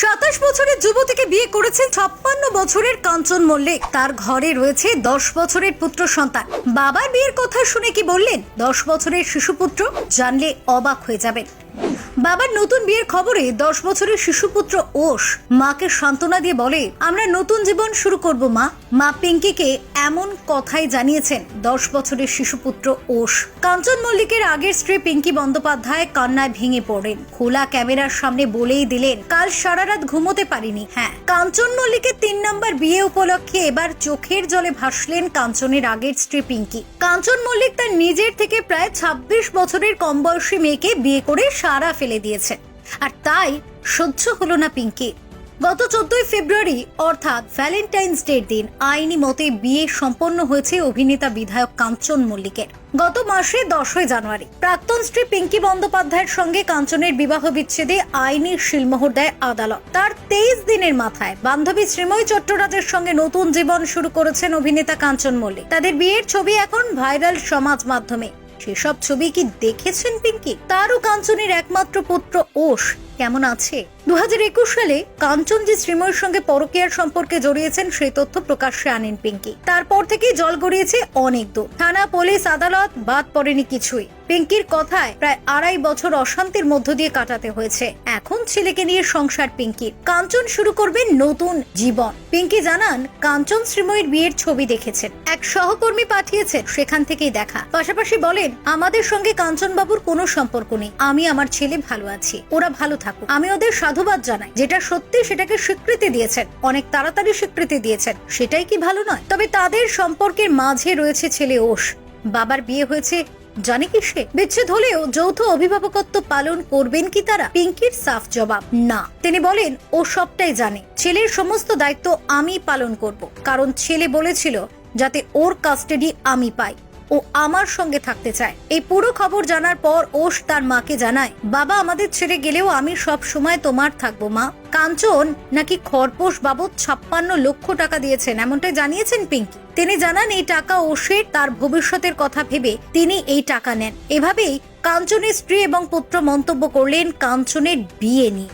সাতাশ বছরের যুবতীকে বিয়ে করেছেন ছাপ্পান্ন বছরের কাঞ্চন মল্লিক। তার ঘরে রয়েছে দশ বছরের পুত্র সন্তান। বাবার বিয়ের কথা শুনে কি বললেন? দশ বছরের শিশুপুত্র জানলে অবাক হয়ে যাবেন। বাবার নতুন বিয়ের খবরে দশ বছরের শিশুপুত্র ওষ মাকে সান্ত্বনা দিয়ে বলে, আমরা নতুন জীবন শুরু করব, মা। মা পিঙ্কিকে এমন কথাই জানিয়েছেন দশ বছরের শিশুপুত্র ওষ কাঞ্চন মল্লিকের আগের স্ত্রী পিঙ্কি বন্দ্যোপাধ্যায় কান্নায় ভেঙে পড়েন। খোলা ক্যামেরার সামনে বলেই দিলেন, কাল সারা রাত ঘুমোতে পারিনি। হ্যাঁ কাঞ্চন মল্লিকের তিন নম্বর বিয়ে উপলক্ষে এবার চোখের জলে ভাসলেন কাঞ্চনের আগের স্ত্রী পিঙ্কি। কাঞ্চন মল্লিক তার নিজের থেকে প্রায় ২৬ বছরের কম বয়সী মেয়েকে বিয়ে করে সারা ফেলে দিয়েছে। আর তাই সহ্য হলো না পিঙ্কি। গত চোদ্দই ফেব্রুয়ারি, অর্থাৎ ভ্যালেন্টাইন্স ডের দিন, আইনি মতে বিয়ে সম্পন্ন হয়েছে অভিনেতা বিধায়ক কাঞ্চন মল্লিকের। গত মাসে দশই জানুয়ারি, প্রাক্তন স্ত্রী পিঙ্কি বন্দ্যোপাধ্যায়ের সঙ্গে কাঞ্চনের বিবাহ বিচ্ছেদে আইনি শিলমোহর দেয় আদালত। তার তেইশ দিনের মাথায় বান্ধবী শ্রীময়ী চট্টরাজের সঙ্গে নতুন জীবন শুরু করেছেন অভিনেতা কাঞ্চন মল্লিক। তাদের বিয়ের ছবি এখন ভাইরাল সমাজ মাধ্যমে। সেসব ছবি কি দেখেছেন, পিঙ্কি? তারও কাঞ্চনের একমাত্র পুত্র ওষ কেমন আছে? দু হাজার একুশ সালে কাঞ্চন যে শ্রীময়ের সঙ্গে পরকীয়ার সম্পর্কে জড়িয়েছেন সেই তথ্য প্রকাশ্যে আনেন পিঙ্কি। তারপর থেকে জল গড়িয়েছে অনেক দূর। থানা, পুলিশ, আদালত, বাদ পড়েনি কিছুই। পিঙ্কির কথায় প্রায় আড়াই বছর অশান্তির মধ্য দিয়ে কাটাতে হয়েছে। এখন ছেলেকে নিয়ে সংসার পিঙ্কির কাঞ্চন শুরু করবেন নতুন জীবন। পিঙ্কি জানান, কাঞ্চন শ্রীময়ীর বিয়ের ছবি দেখেছেন। এক সহকর্মী পাঠিয়েছেন সেখান থেকেই দেখা। পাশাপাশি বলেন, আমাদের সঙ্গে কাঞ্চন বাবুর কোনো সম্পর্ক নেই। আমি আমার ছেলে ভালো আছি। ওরা ভালো থাকুক। আমি ওদের সাধুবাদ জানাই। যেটা সত্যি সেটাকে স্বীকৃতি দিয়েছেন। অনেক তাড়াতাড়ি স্বীকৃতি দিয়েছেন। সেটাই কি ভালো নয়? তবে তাদের সম্পর্কের মাঝে রয়েছে ছেলে ওষ। বাবার বিয়ে হয়েছে জানে কি সে? বিচ্ছেদ হলেও যৌথ অভিভাবকত্ব পালন করবেন কি তারা? পিঙ্কির সাফ জবাব, না। তিনি বলেন, ও সবটাই জানে। ছেলের সমস্ত দায়িত্ব আমি পালন করব। কারণ ছেলে বলেছিল, যাতে ওর কাস্টাডি আমি পাই। ও আমার সঙ্গে থাকতে চায়। এই পুরো খবর জানার পর ওষ তার মাকে জানায়, বাবা, আমাদের ছেড়ে গেলেও আমি সব সময় তোমার থাকব, মা। কাঞ্চন নাকি খরপোশ বাবদ ছাপ্পান্ন লক্ষ টাকা দিয়েছেন, এমনটাই জানিয়েছেন পিঙ্কি। তিনি জানান, এই টাকা ওষের তার ভবিষ্যতের কথা ভেবে তিনি এই টাকা নেন। এভাবেই কাঞ্চনের স্ত্রী এবং পুত্র মন্তব্য করলেন কাঞ্চনের বিয়ে নিয়ে।